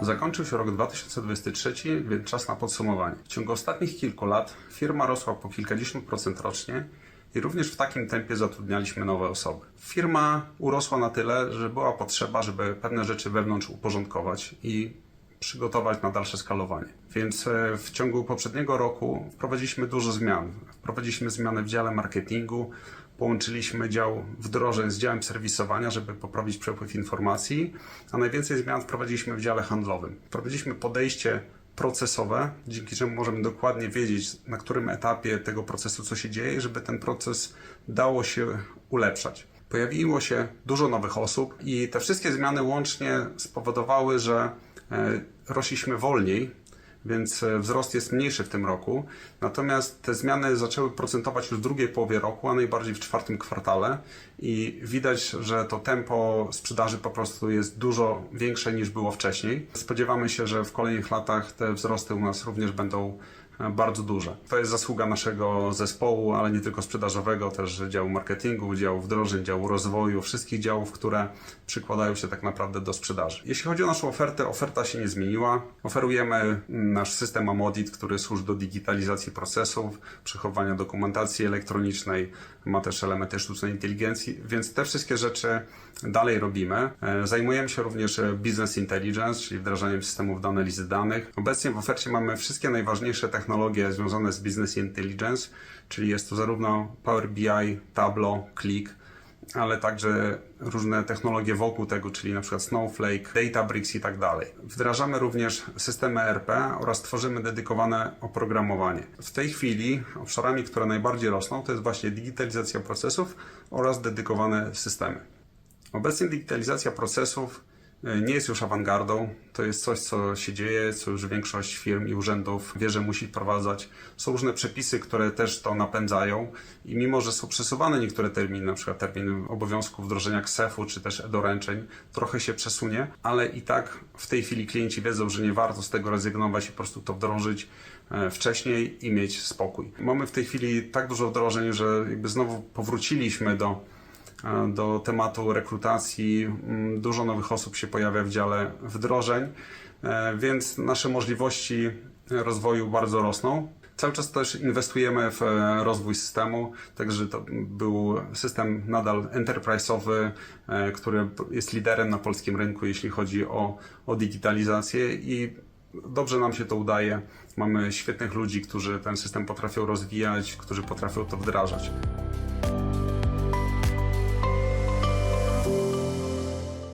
Zakończył się rok 2023, więc czas na podsumowanie. W ciągu ostatnich kilku lat firma rosła po kilkadziesiąt procent rocznie i również w takim tempie zatrudnialiśmy nowe osoby. Firma urosła na tyle, że była potrzeba, żeby pewne rzeczy wewnątrz uporządkować i przygotować na dalsze skalowanie. Więc e, w ciągu poprzedniego roku wprowadziliśmy dużo zmian. Wprowadziliśmy zmiany w dziale marketingu, połączyliśmy dział wdrożeń z działem serwisowania, żeby poprawić przepływ informacji, a najwięcej zmian wprowadziliśmy w dziale handlowym. Wprowadziliśmy podejście procesowe, dzięki czemu możemy dokładnie wiedzieć, na którym etapie tego procesu co się dzieje, żeby ten proces dało się ulepszać. Pojawiło się dużo nowych osób i te wszystkie zmiany łącznie spowodowały, że e, rośliśmy wolniej, więc e, wzrost jest mniejszy w tym roku. Natomiast te zmiany zaczęły procentować już w drugiej połowie roku, a najbardziej w czwartym kwartale i widać, że to tempo sprzedaży po prostu jest dużo większe niż było wcześniej. Spodziewamy się, że w kolejnych latach te wzrosty u nas również będą bardzo duże. To jest zasługa naszego zespołu, ale nie tylko sprzedażowego, też działu marketingu, działu wdrożeń, działu rozwoju, wszystkich działów, które przykładają się tak naprawdę do sprzedaży. Jeśli chodzi o naszą ofertę, oferta się nie zmieniła. Oferujemy nasz system Amodit, który służy do digitalizacji procesów, przechowania dokumentacji elektronicznej, ma też elementy sztucznej inteligencji, więc te wszystkie rzeczy dalej robimy. E, Zajmujemy się również e, business intelligence, czyli wdrażaniem systemów do analizy danych. Obecnie w ofercie mamy wszystkie najważniejsze technologie związane z business intelligence, czyli jest to zarówno Power BI, Tableau, Click, ale także różne technologie wokół tego, czyli na przykład Snowflake, Databricks i tak dalej. Wdrażamy również systemy ERP oraz tworzymy dedykowane oprogramowanie. W tej chwili obszarami, które najbardziej rosną, to jest właśnie digitalizacja procesów oraz dedykowane systemy. Obecnie digitalizacja procesów nie jest już awangardą. To jest coś, co się dzieje, co już większość firm i urzędów wie, że musi wprowadzać. Są różne przepisy, które też to napędzają i mimo, że są przesuwane niektóre terminy, na przykład termin obowiązku wdrożenia KSEF-u czy też e-doręczeń, trochę się przesunie, ale i tak w tej chwili klienci wiedzą, że nie warto z tego rezygnować i po prostu to wdrożyć e, wcześniej i mieć spokój. Mamy w tej chwili tak dużo wdrożeń, że jakby znowu powróciliśmy do do tematu rekrutacji. Mm, Dużo nowych osób się pojawia w dziale wdrożeń, e, więc nasze możliwości rozwoju bardzo rosną. Cały czas też inwestujemy w e, rozwój systemu, także to był system nadal enterprise'owy, e, który jest liderem na polskim rynku, jeśli chodzi o, o digitalizację i dobrze nam się to udaje. Mamy świetnych ludzi, którzy ten system potrafią rozwijać, którzy potrafią to wdrażać.